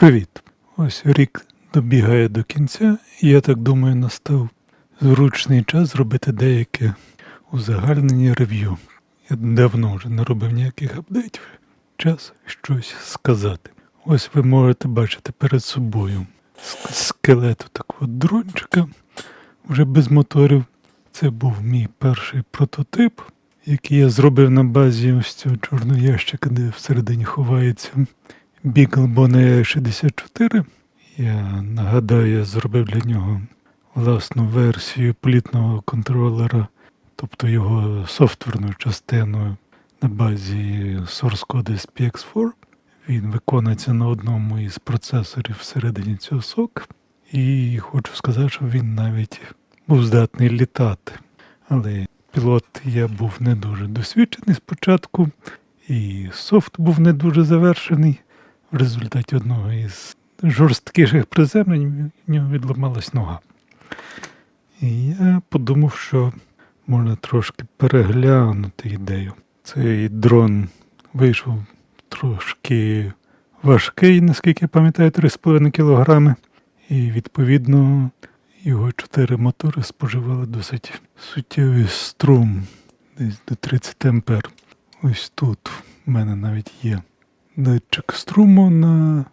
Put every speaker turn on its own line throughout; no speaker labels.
Привіт! Ось рік добігає до кінця, і я так думаю, настав зручний час зробити деяке узагальнення рев'ю. Я давно вже не робив ніяких апдейтів. Час щось сказати. Ось ви можете бачити перед собою ск- скелет такого дрончика, вже без моторів. Це був мій перший прототип, який я зробив на базі ось цього чорного ящика, де всередині ховається Beagle 64. Я нагадаю, я зробив для нього власну версію політного контролера, тобто його софтверну частину на базі source коду SPX4. Він виконується на одному із процесорів всередині цього сок. І хочу сказати, що він навіть був здатний літати. Але пілот я був не дуже досвідчений спочатку, і софт був не дуже завершений. В результаті одного із жорсткіших приземлень в нього відламалась нога. І я подумав, що можна трошки переглянути ідею. Цей дрон вийшов трошки важкий, наскільки я пам'ятаю, 3,5 кг. І відповідно його чотири мотори споживали досить суттєвий струм, десь до 30 ампер. Ось тут в мене навіть є датчик струму на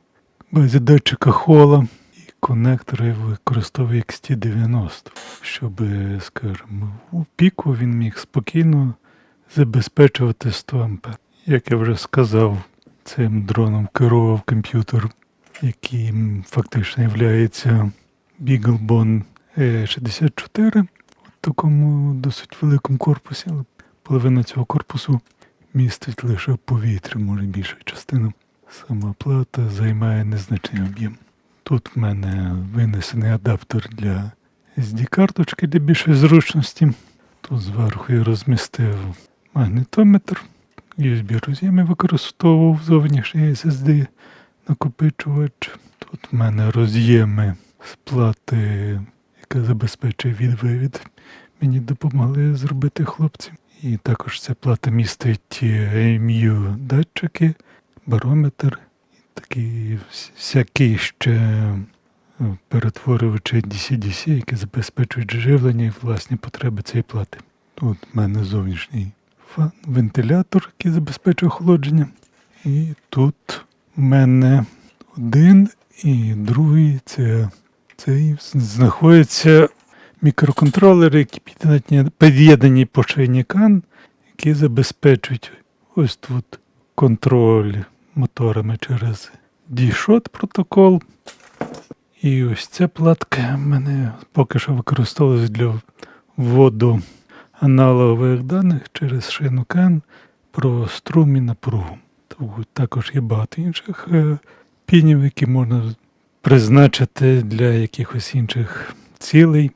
базі датчика хола. І конектор я використовую XT90, щоб, скажімо, у піку він міг спокійно забезпечувати 100 ампер. Як я вже сказав, цим дроном керував комп'ютер, який фактично є BeagleBone E64 в такому досить великому корпусі, але половина цього корпусу містить лише повітря, може більша частина. Сама плата займає незначний об'єм. Тут в мене винесений адаптер для SD-карточки для більшої зручності. Тут зверху я розмістив магнітометр, USB роз'єм використовував зовнішній SSD накопичувач. Тут в мене роз'єми з плати, яка забезпечує відвивід. Мені допомогли зробити хлопці. І також ця плата містить AMU датчики, барометр, такі всякі ще е, перетворювачі DC-DC, які забезпечують живлення і власні потреби цієї плати. Тут в мене зовнішній фан, вентилятор, який забезпечує охолодження. І тут в мене один і другий це цей знаходяться мікроконтролери, які під'єднані- по CAN, які забезпечують ось тут контроль моторами через D-Shot протокол. І ось ця платка в мене поки що використовується для вводу аналогових даних через шину про струм і напругу. Тут також є багато інших е, пінів, які можна призначити для якихось інших цілей.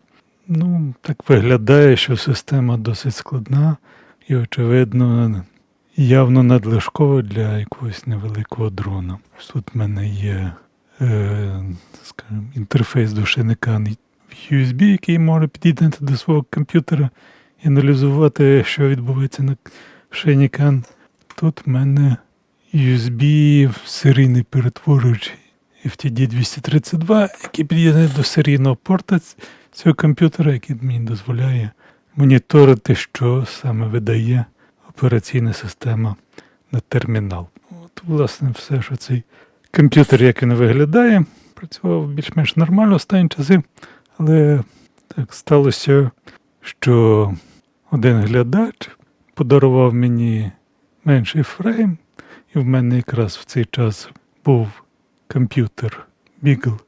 Ну, так виглядає, що система досить складна і, очевидно, явно надлишкова для якогось невеликого дрона. Тут в мене є е, скажімо, інтерфейс до шинника в USB, який може під'єднати до свого комп'ютера і аналізувати, що відбувається на CAN. Тут в мене USB серійний перетворювач FTD232, який під'єднаний до серійного порта цього комп'ютера, який мені дозволяє моніторити, що саме видає операційна система на термінал. От, власне, все, що цей комп'ютер, як він виглядає, працював більш-менш нормально останні часи, але так сталося, що один глядач подарував мені менший фрейм, і в мене якраз в цей час був комп'ютер Beagle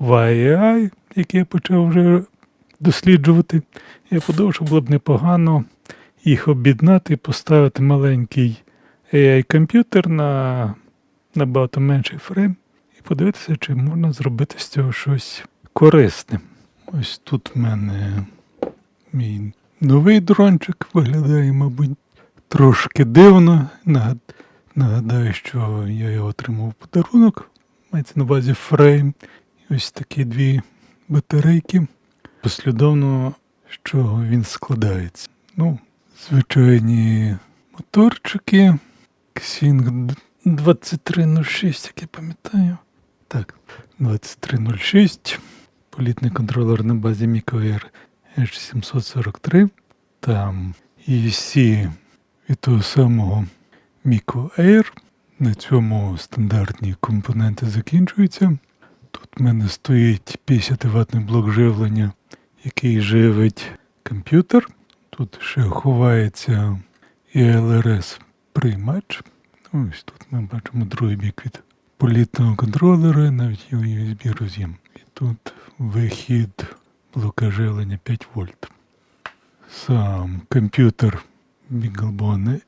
YAI, який я почав вже досліджувати. Я подумав, що було б непогано їх об'єднати і поставити маленький AI-комп'ютер на набагато менший фрейм і подивитися, чи можна зробити з цього щось корисне. Ось тут в мене мій новий дрончик виглядає, мабуть, трошки дивно. Нагадаю, що я його отримав в подарунок. Мається на увазі фрейм. Ось такі дві батарейки. Послідовно, з чого він складається. Ну, звичайні моторчики. Xing 2306, як я пам'ятаю. Так, 2306. Політний контролер на базі MicroAir H743. Там EC від того самого MicroAir. На цьому стандартні компоненти закінчуються. Тут в мене стоїть 50 ватний блок живлення, який живить комп'ютер. Тут ще ховається і LRS приймач. Ось тут ми бачимо другий бік від політного контролера, навіть є USB роз'єм. І тут вихід блока живлення 5 вольт. Сам комп'ютер BeagleBone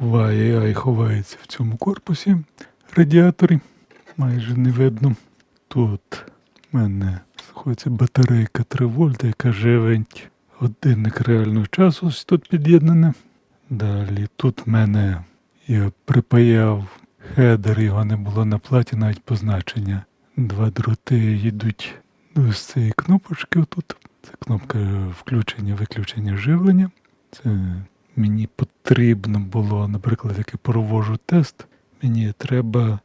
YAI ховається в цьому корпусі радіаторі. Майже не видно. Тут в мене знаходиться батарейка 3 вольта, яка живить годинник реального часу. Ось тут під'єднане. Далі тут в мене я припаяв хедер, його не було на платі, навіть позначення. Два дроти йдуть з цієї кнопочки. Тут це кнопка включення-виключення живлення. Це мені потрібно було, наприклад, як я провожу тест, мені треба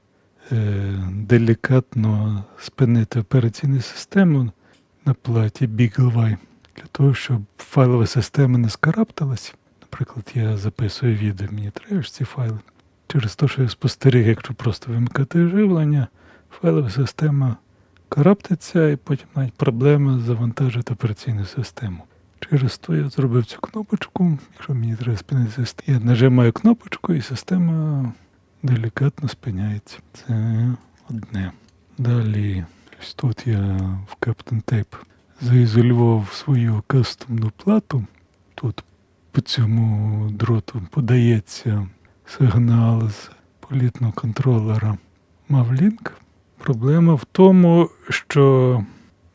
делікатно спинити операційну систему на платі BeagleY для того, щоб файлова система не скарапталась. Наприклад, я записую відео, мені треба ж ці файли. Через те, що я спостеріг, якщо просто вимикати живлення, файлова система караптиться і потім навіть проблема завантажити операційну систему. Через то я зробив цю кнопочку. Якщо мені треба спинити систему, я нажимаю кнопочку і система делікатно спиняється. Це одне. Далі, ось тут я в Captain Tape заізолював свою кастомну плату. Тут по цьому дроту подається сигнал з політного контролера Mavlink. Проблема в тому, що,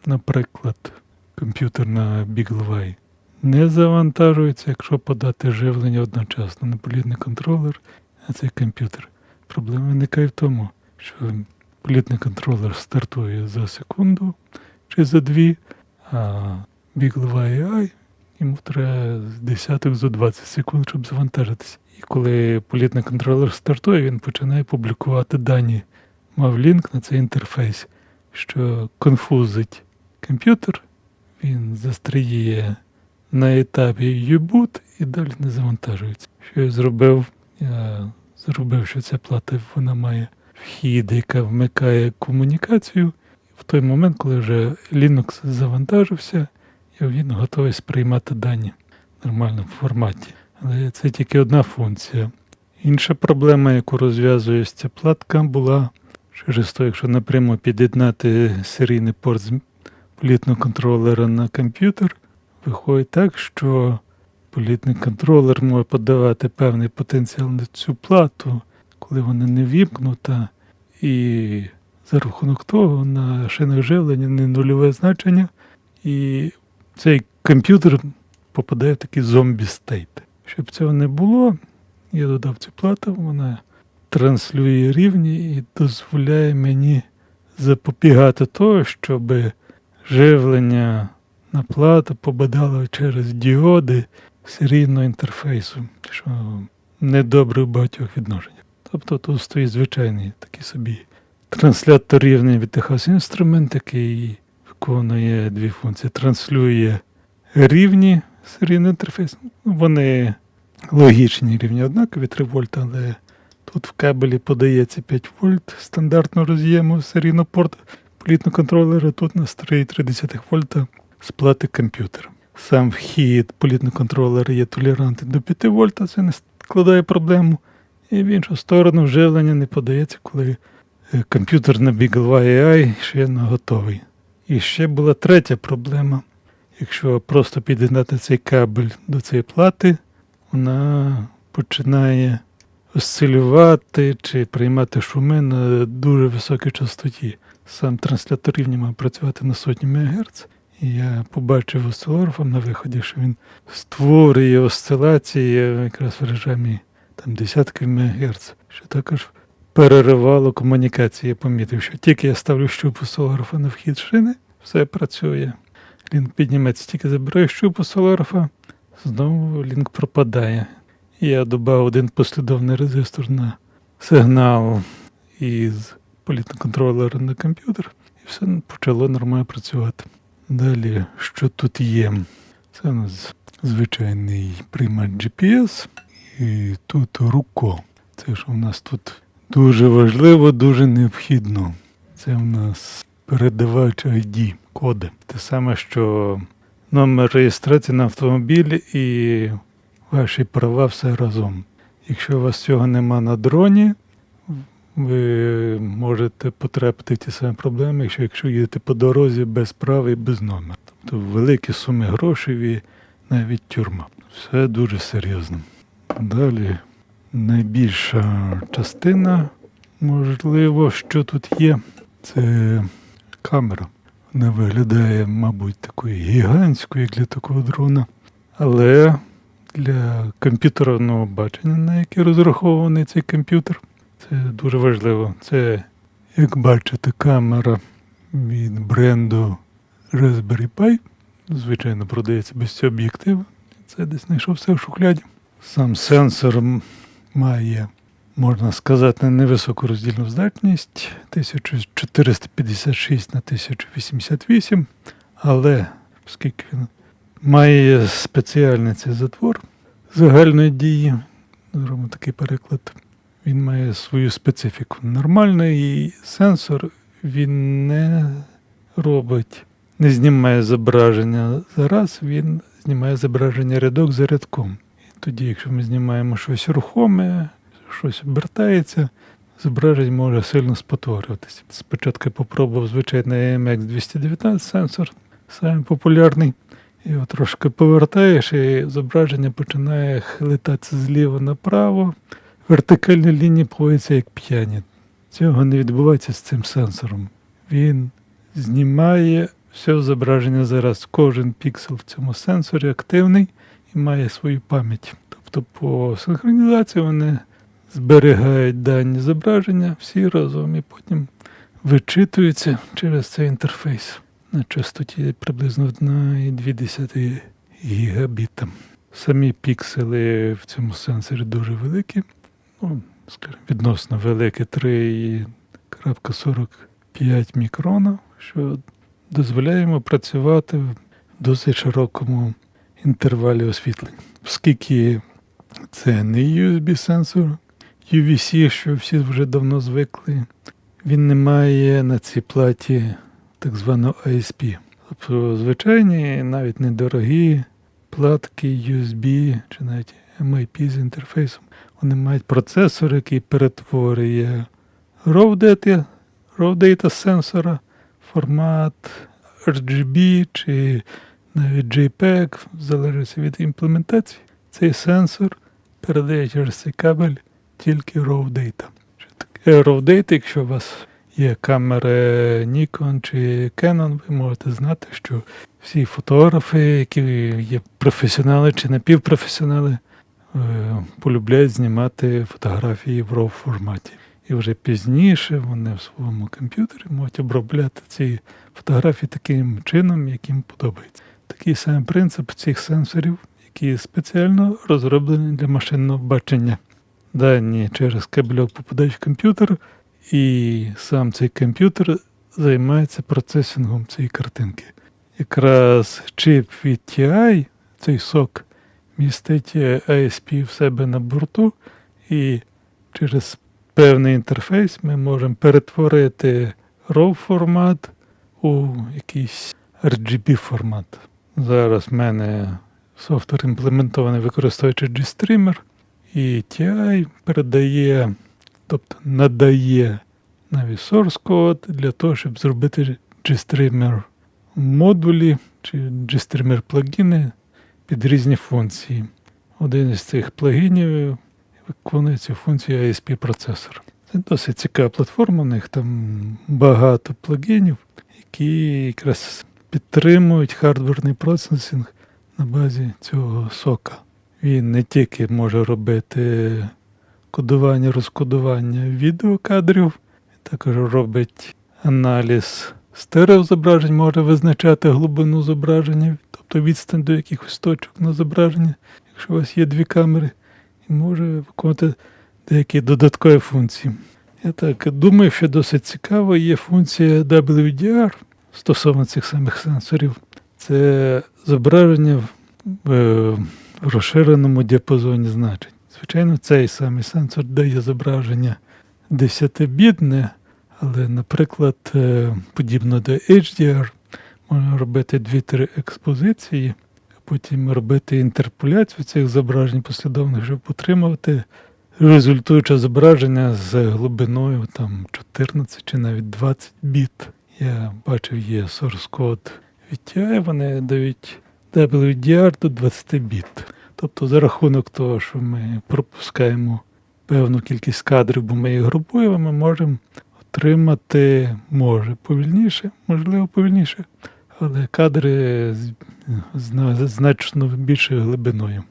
наприклад, комп'ютер на BeagleY не завантажується, якщо подати живлення одночасно на політний контролер на цей комп'ютер. Проблема виникає в тому, що політний контролер стартує за секунду чи за дві, а BeagleY AI йому треба з десяток за 20 секунд, щоб завантажитися. І коли політний контролер стартує, він починає публікувати дані Mavlink на цей інтерфейс, що конфузить комп'ютер, він застріє на етапі U-boot і далі не завантажується. Що я зробив? Я зробив, що ця плата вона має вхід, яка вмикає комунікацію. В той момент, коли вже Linux завантажився, і він готовий сприймати дані в нормальному форматі. Але це тільки одна функція. Інша проблема, яку розв'язує ця платка, була через те, якщо напряму під'єднати серійний порт з політного контролера на комп'ютер, виходить так, що політний контролер може подавати певний потенціал на цю плату, коли вона не вімкнута, і за рахунок того на шинах живлення не нульове значення, і цей комп'ютер попадає в такий зомбі-стейт. Щоб цього не було, я додав цю плату, вона транслює рівні і дозволяє мені запобігати того, щоб живлення на плату попадало через діоди серійного інтерфейсу, що недобре в багатьох відношеннях. Тобто тут стоїть звичайний такий собі транслятор рівня від Техас інструмент, який виконує дві функції. Транслює рівні серійний інтерфейс. Ну, Вони логічні рівні однакові 3 вольта, але тут в кабелі подається 5 вольт стандартного роз'єму серійного порту політного контролера, тут на 3,3 вольта з плати комп'ютера. Сам вхід політного контролера є толерантний до 5 вольта, це не складає проблему. І в іншу сторону вживлення не подається, коли е, комп'ютер на BeagleY AI ще не готовий. І ще була третя проблема. Якщо просто під'єднати цей кабель до цієї плати, вона починає осцилювати чи приймати шуми на дуже високій частоті. Сам транслятор рівня має працювати на сотні МГц. Я побачив осцилографом на виході, що він створює осцилації якраз в режимі там десятки МГц, що також переривало комунікації. Я помітив, що тільки я ставлю щуп осцилографа на вхід шини, все працює. Лінк підніметься, тільки забираю щуп осцилографа, знову лінк пропадає. Я додав один послідовний резистор на сигнал із політний на комп'ютер, і все почало нормально працювати. Далі, що тут є? Це у нас звичайний приймач GPS, і тут руко. Це що у нас тут дуже важливо, дуже необхідно. Це у нас передавач ID, коди. Те саме, що номер реєстрації на автомобілі і ваші права все разом. Якщо у вас цього нема на дроні, ви можете потрапити в ті самі проблеми, якщо, якщо їдете по дорозі без прав і без номера. Тобто великі суми грошей і навіть тюрма. Все дуже серйозно. Далі найбільша частина, можливо, що тут є, це камера. Вона виглядає, мабуть, такою гігантською, як для такого дрона. Але для комп'ютерного бачення, на яке розрахований цей комп'ютер, це дуже важливо. Це, як бачите, камера від бренду Raspberry Pi. Звичайно, продається без цього об'єктиву. Це десь знайшов все в шухляді. Сам сенсор має, можна сказати, невисоку роздільну здатність 1456 на 1088, але оскільки він має спеціальний цей затвор загальної дії, зробимо такий переклад, він має свою специфіку. Нормальний сенсор він не робить, не знімає зображення за раз, він знімає зображення рядок за рядком. І тоді, якщо ми знімаємо щось рухоме, щось обертається, зображення може сильно спотворюватися. Спочатку я попробував звичайний AMX 219 сенсор, самий популярний. Його трошки повертаєш, і зображення починає хилитатися зліва направо. Вертикальні лінії плаваються як п'яні. Цього не відбувається з цим сенсором. Він знімає все зображення зараз. Кожен піксель в цьому сенсорі активний і має свою пам'ять. Тобто по синхронізації вони зберігають дані зображення всі разом і потім вичитуються через цей інтерфейс на частоті приблизно 1,2 гігабіта. Самі піксели в цьому сенсорі дуже великі, ну, скажімо, відносно великі 3,45 мікрона, що дозволяє йому працювати в досить широкому інтервалі освітлення. Оскільки це не USB-сенсор, UVC, що всі вже давно звикли, він не має на цій платі так званого ISP. Тобто звичайні, навіть недорогі платки USB чи навіть MIP з інтерфейсом, вони мають процесор, який перетворює raw data, raw data сенсора, формат RGB чи навіть JPEG, в залежності від імплементації. Цей сенсор передає через цей кабель тільки raw data. Raw data, якщо у вас є камери Nikon чи Canon, ви можете знати, що всі фотографи, які є професіонали чи напівпрофесіонали, полюбляють знімати фотографії в RAW форматі. І вже пізніше вони в своєму комп'ютері можуть обробляти ці фотографії таким чином, яким подобається. Такий самий принцип цих сенсорів, які спеціально розроблені для машинного бачення. Дані через кабельок попадають в комп'ютер, і сам цей комп'ютер займається процесингом цієї картинки. Якраз чип від TI, цей сок, містить ISP в себе на борту, і через певний інтерфейс ми можемо перетворити RAW формат у якийсь RGB формат. Зараз в мене софтвер імплементований використовуючи GStreamer, і TI передає, тобто надає навіть source код для того, щоб зробити GStreamer модулі чи GStreamer плагіни під різні функції. Один із цих плагінів виконує цю функцію ISP процесор. Це досить цікава платформа, у них там багато плагінів, які якраз підтримують хардверний процесинг на базі цього сока. Він не тільки може робити кодування, розкодування відеокадрів, він також робить аналіз стереозображень, може визначати глибину зображення, тобто відстань до якихось точок на зображення, якщо у вас є дві камери, і може виконувати деякі додаткові функції. Я так думаю, що досить цікаво є функція WDR стосовно цих самих сенсорів. Це зображення в, е, в розширеному діапазоні значень. Звичайно, цей самий сенсор дає зображення 10-бітне, але, наприклад, е, подібно до HDR, можна робити 2-3 експозиції, а потім робити інтерполяцію цих зображень послідовних, щоб отримувати результуюче зображення з глибиною там 14 чи навіть 20 біт. Я бачив, є source код від TI, вони дають WDR до 20 біт. Тобто за рахунок того, що ми пропускаємо певну кількість кадрів, бо ми їх групуємо, ми можемо отримати, може, повільніше, можливо, повільніше, але кадри з, значно більшою глибиною.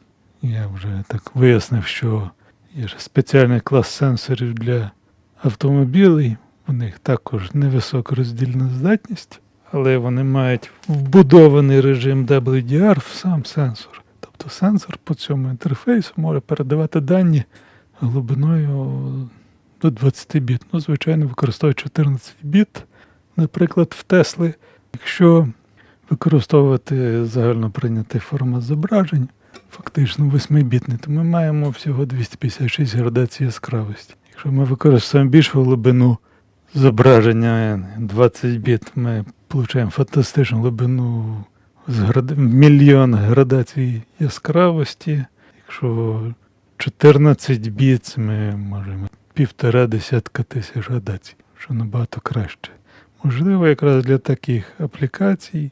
Я вже так вияснив, що є спеціальний клас сенсорів для автомобілів. У них також невисока роздільна здатність, але вони мають вбудований режим WDR в сам сенсор. Тобто сенсор по цьому інтерфейсу може передавати дані глибиною до 20 біт. Ну, звичайно, використовує 14 біт, наприклад, в Тесли. Якщо використовувати загально прийнятий формат зображень, фактично 8-бітний, то ми маємо всього 256 градацій яскравості. Якщо ми використовуємо більшу глибину зображення 20 біт, ми отримуємо фантастичну глибину з град... мільйон градацій яскравості. Якщо 14 біт, ми можемо півтора десятка тисяч градацій, що набагато краще. Можливо, якраз для таких аплікацій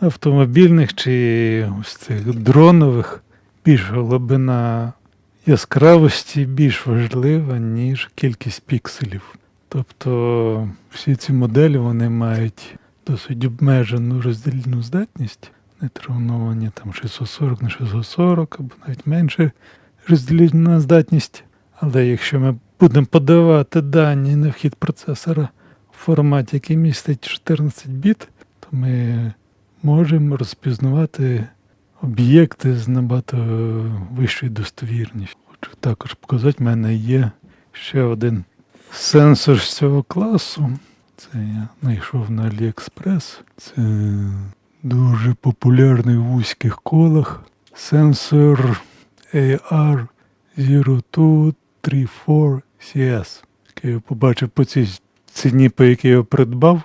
автомобільних чи ось цих дронових більша глибина яскравості більш важлива, ніж кількість пікселів. Тобто всі ці моделі вони мають досить обмежену роздільну здатність, не травновані там 640 на 640 або навіть менше роздільна здатність. Але якщо ми Будемо подавати дані на вхід процесора в форматі, який містить 14 біт, то ми можемо розпізнавати об'єкти з набагато вищою достовірністю. Хочу також показати, в мене є ще один сенсор з цього класу. Це я знайшов на AliExpress. Це дуже популярний в вузьких колах сенсор AR02 34 CS. Я побачив по цій ціні, по якій я придбав.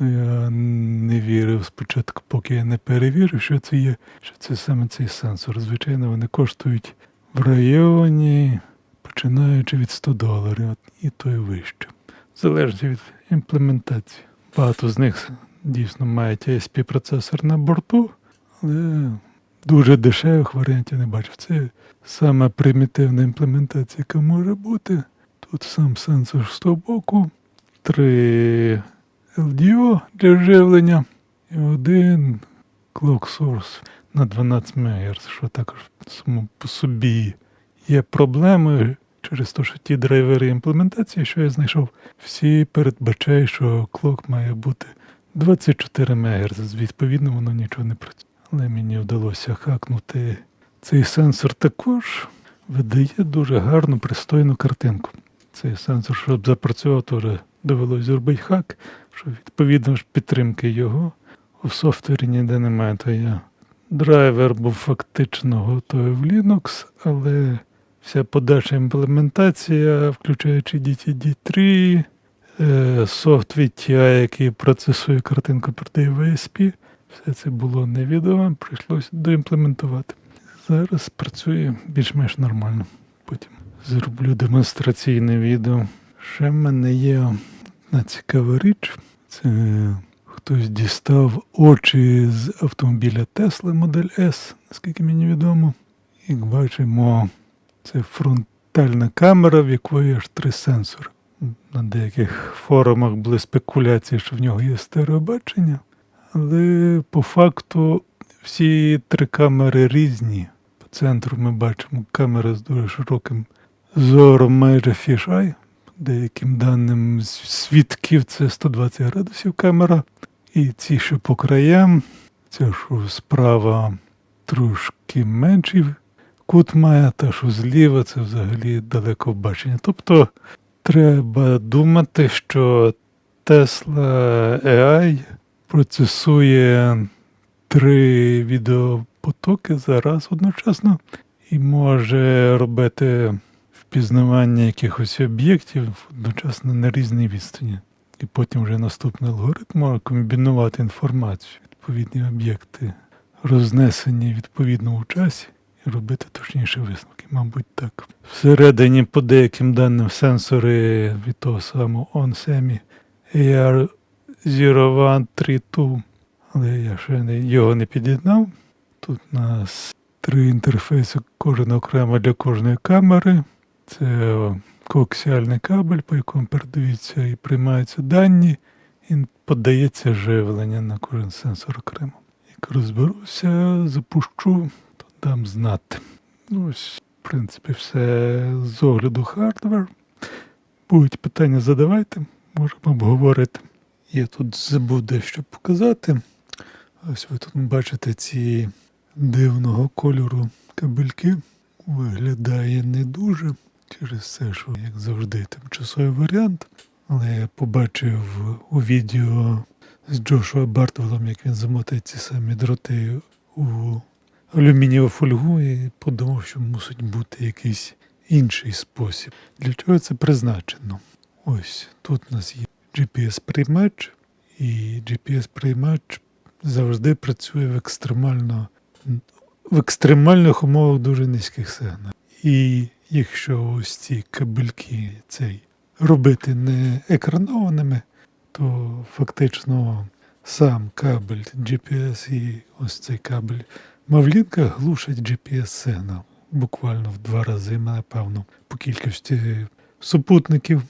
Я не вірив спочатку, поки я не перевірив, що це є, що це саме цей сенсор. Звичайно, вони коштують в районі, починаючи від 100 доларів і то і вище. Залежно від імплементації. Багато з них дійсно мають ASP-процесор на борту, але дуже дешевих варіантів не бачив. Це саме примітивна імплементація, яка може бути. Тут сам сенсор з того боку, три LDO для живлення і один Clock Source на 12 МГц, що також само по собі є проблемою через те, що ті драйвери імплементації, що я знайшов, всі передбачають, що клок має бути 24 МГц. Відповідно, воно нічого не працює. Але мені вдалося хакнути цей сенсор також. Видає дуже гарну, пристойну картинку. Цей сенсор, щоб запрацював, довелося зробити хак, що відповідно підтримки його у софтвері ніде немає. То я драйвер був фактично готовий в Linux, але вся подальша імплементація, включаючи DTD3, е, софт від TI, який процесує картинку, передає в ASP, все це було невідомо, прийшлося доімплементувати. Зараз працює більш-менш нормально. Потім зроблю демонстраційне відео. Ще в мене є одна цікава річ. Це хтось дістав очі з автомобіля Tesla Модель S, наскільки мені відомо. Як бачимо, це фронтальна камера, в якої аж три сенсори. На деяких форумах були спекуляції, що в нього є стереобачення, але по факту всі три камери різні. По центру ми бачимо камера з дуже широким зором майже фішай. Деяким даним свідків це 120 градусів камера. І ці, що по краям, ця що справа трошки менший кут має, та що зліва це взагалі далеко бачення. Тобто Треба думати, що Tesla AI процесує три відеопотоки зараз одночасно і може робити впізнавання якихось об'єктів одночасно на різній відстані. І потім вже наступний алгоритм може комбінувати інформацію, відповідні об'єкти, рознесені відповідно у часі, і робити точніші висновки. Мабуть, так. Всередині, по деяким даним, сенсори від того самого OnSemi AR0132, але я ще не, його не під'єднав. Тут у нас три інтерфейси, кожен окремо для кожної камери. Це коаксіальний кабель, по якому передаються і приймаються дані, і подається живлення на кожен сенсор окремо. Як розберуся, запущу, то дам знати. Ну, ось, в принципі, все з огляду хардвер. Будуть питання задавайте, можемо обговорити. Я тут забув дещо показати. Ось ви тут бачите ці дивного кольору кабельки. Виглядає не дуже через те, що, як завжди, тимчасовий варіант. Але я побачив у відео з Джошуа Бартвелом, як він замотає ці самі дроти у алюмінієву фольгу і подумав, що мусить бути якийсь інший спосіб. Для чого це призначено? Ось тут у нас є GPS-приймач, і GPS-приймач завжди працює в екстремально в екстремальних умовах дуже низьких сигналів. І якщо ось ці кабельки цей робити не екранованими, то фактично сам кабель GPS і ось цей кабель Мавлінка глушать GPS-сигнал буквально в два рази, напевно, по кількості супутників.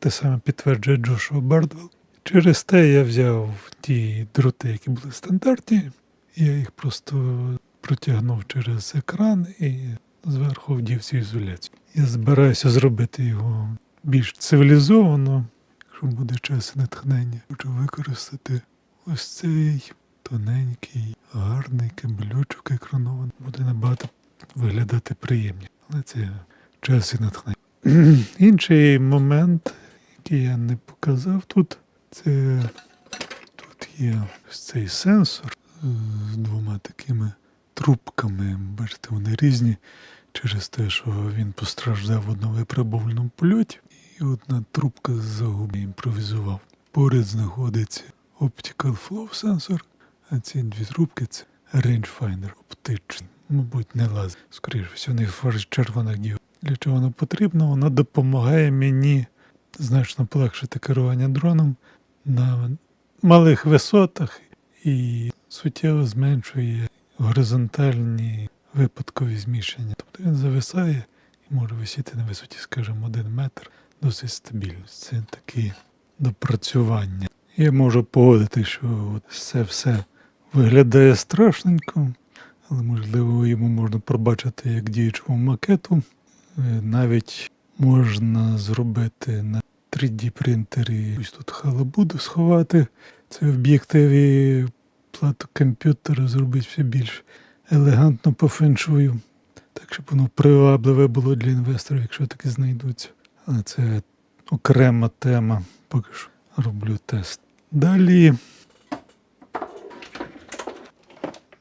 Те саме підтверджує Джошуа Бардвелл. Через те я взяв ті дроти, які були стандартні, я їх просто протягнув через екран і зверху вдів цю ізоляцію. Я збираюся зробити його більш цивілізовано, якщо буде час і натхнення. Хочу використати ось цей тоненький, гарний кабелючок екранований. Буде набагато виглядати приємніше. Але це час і натхнення. Інший момент, який я не показав тут, це тут є ось цей сенсор з двома такими трубками. Бачите, вони різні через те, що він постраждав в одному випробувальному польоті, і одна трубка з загуби імпровізував. Поряд знаходиться Optical Flow сенсор, а ці дві трубки це rangefinder оптичний. Мабуть, не лазер. Скоріше всього, не в червоних діод. Для чого воно потрібно? Воно допомагає мені значно полегшити керування дроном на малих висотах і суттєво зменшує горизонтальні випадкові зміщення. Тобто він зависає і може висіти на висоті, скажімо, один метр досить стабільно. Це такі допрацювання. Я можу погодити, що це все виглядає страшненько, але можливо йому можна пробачити як діючому макету. Е, Навіть можна зробити на 3D принтері ось тут халабуду сховати. Це в об'єктиві плату комп'ютера зробити все більш елегантно по феншую. Так, щоб воно привабливе було для інвесторів, якщо таки знайдуться. Але це окрема тема. Поки що роблю тест. Далі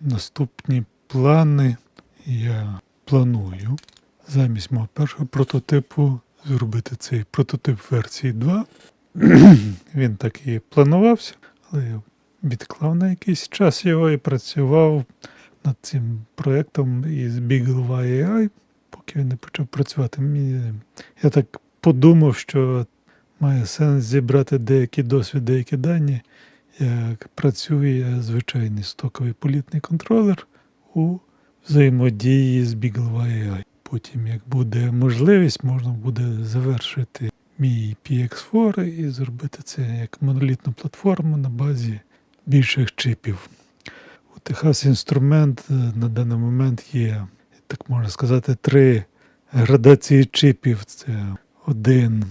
наступні плани я планую замість мого першого прототипу зробити цей прототип версії 2. Він так і планувався, але я відклав на якийсь час його і працював над цим проєктом із Beagle AI, поки він не почав працювати. Я так подумав, що має сенс зібрати деякий досвід, деякі дані, як працює звичайний стоковий політний контролер у взаємодії з Beagle AI. Потім, як буде можливість, можна буде завершити мій PX4 і зробити це як монолітну платформу на базі більших чипів. У Техас інструмент е, на даний момент є, так можна сказати, три градації чипів. Це один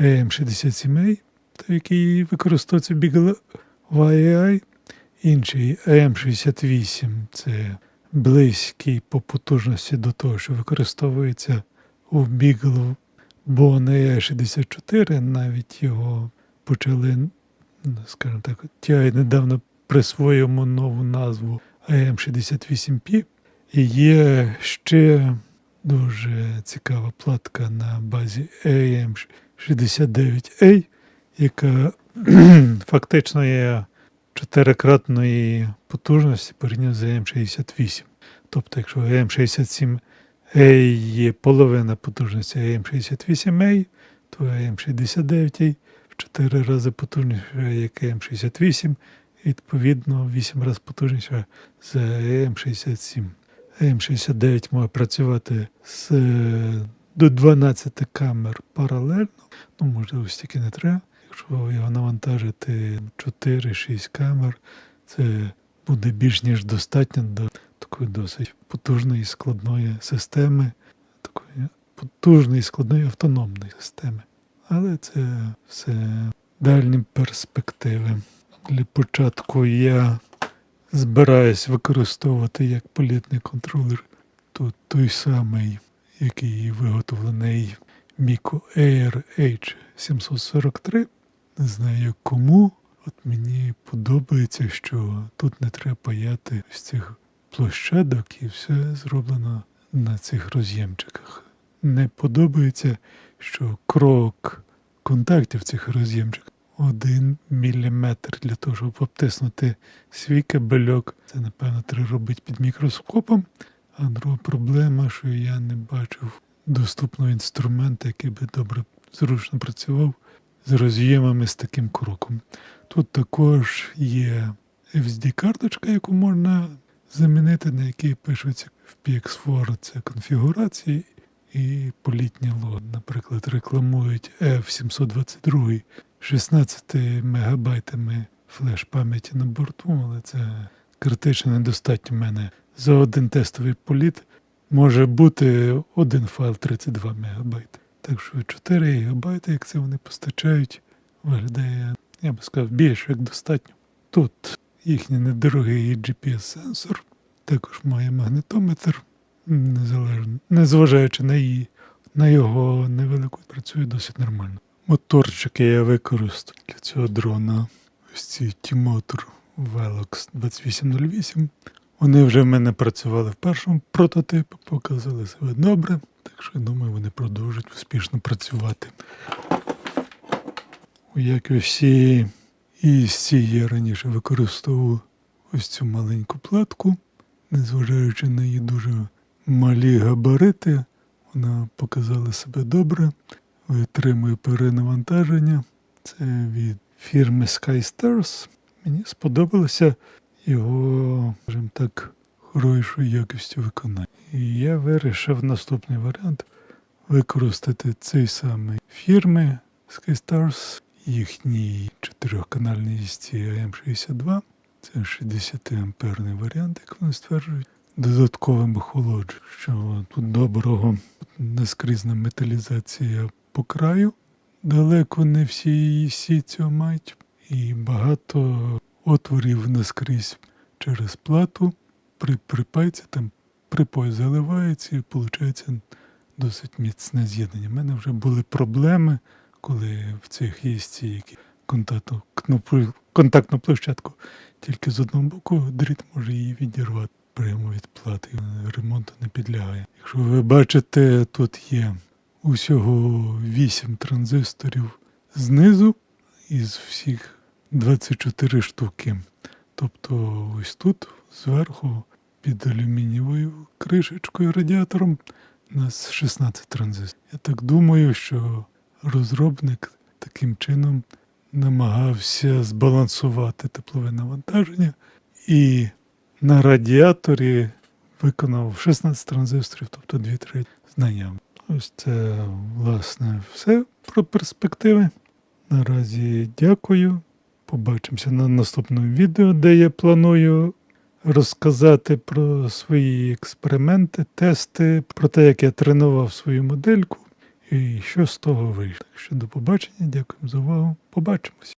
AM67A, той, який використовується Beagle AI, інший AM68 це близький по потужності до того, що використовується у Beagle Бо на E64 навіть його почали, скажімо так, TI недавно присвоїв нову назву AM68P. І є ще дуже цікава платка на базі AM69A, яка фактично є чотирикратної потужності порівняно з AM68. Тобто, якщо AM67A є половина потужності AM68A, то AM69A в 4 рази потужніша, як AM68, і відповідно в 8 разів потужніша за AM67. AM69 може працювати з до 12 камер паралельно, ну можливо, стільки не треба. Якщо його навантажити 4-6 камер, це буде більш ніж достатньо до такої досить потужної складної системи, такої потужної складної автономної системи. Але це все дальні перспективи. Для початку я збираюсь використовувати як політний контролер тут той самий, який виготовлений Mico Air H743. Не знаю кому. От мені подобається, що тут не треба паяти ось цих площадок і все зроблено на цих роз'ємчиках. Не подобається, що крок контактів цих роз'ємчиків один міліметр для того, щоб обтиснути свій кабельок. Це, напевно, треба робити під мікроскопом. А друга проблема, що я не бачив доступного інструмента, який би добре зручно працював з роз'ємами з таким кроком. Тут також є FSD-карточка, яку можна замінити, на якій пишуться в PX4 це конфігурації і політні лот. Наприклад, рекламують F722 16 мегабайтами флеш пам'яті на борту, але це критично недостатньо в мене. За один тестовий політ може бути один файл 32 мегабайти. Так що 4 гігабайти, як це вони постачають, виглядає, я би сказав, більше як достатньо. Тут їхній недорогий GPS-сенсор, також має магнитометр, незалежно, незважаючи на її, на його невелику, працює досить нормально. Моторчики я використаю для цього дрона. Ось ці T-Motor Velox 2808. Вони вже в мене працювали в першому прототипі, показали себе добре, так що я думаю, вони продовжують успішно працювати. У якості ESC я раніше використовував ось цю маленьку платку, незважаючи на її дуже малі габарити, вона показала себе добре, витримує перенавантаження. Це від фірми SkyStars. Мені сподобалося його, скажімо так, хорошою якістю виконання. І я вирішив наступний варіант використати цей самий фірми SkyStars, їхній чотирьохканальний EST AM62. Це 60 амперний варіант, як вони стверджують. Додатковим охолодженням, що тут доброго наскрізна металізація по краю. Далеко не всі її цього мають. І багато отворів наскрізь через плату. При припайці там припой заливається і виходить досить міцне з'єднання. У мене вже були проблеми, коли в цих які контактну, контактну площадку тільки з одного боку дріт може її відірвати прямо від плати. Ремонту не підлягає. Якщо ви бачите, тут є усього 8 транзисторів знизу із всіх 24 штуки. Тобто ось тут зверху під алюмінієвою кришечкою радіатором у нас 16 транзисторів. Я так думаю, що розробник таким чином намагався збалансувати теплове навантаження і на радіаторі виконав 16 транзисторів, тобто 2 треті знання. Ось це, власне, все про перспективи. Наразі дякую. Побачимося на наступному відео, де я планую розказати про свої експерименти, тести, про те, як я тренував свою модельку і що з того вийшло. Так що до побачення, дякую за увагу. Побачимось.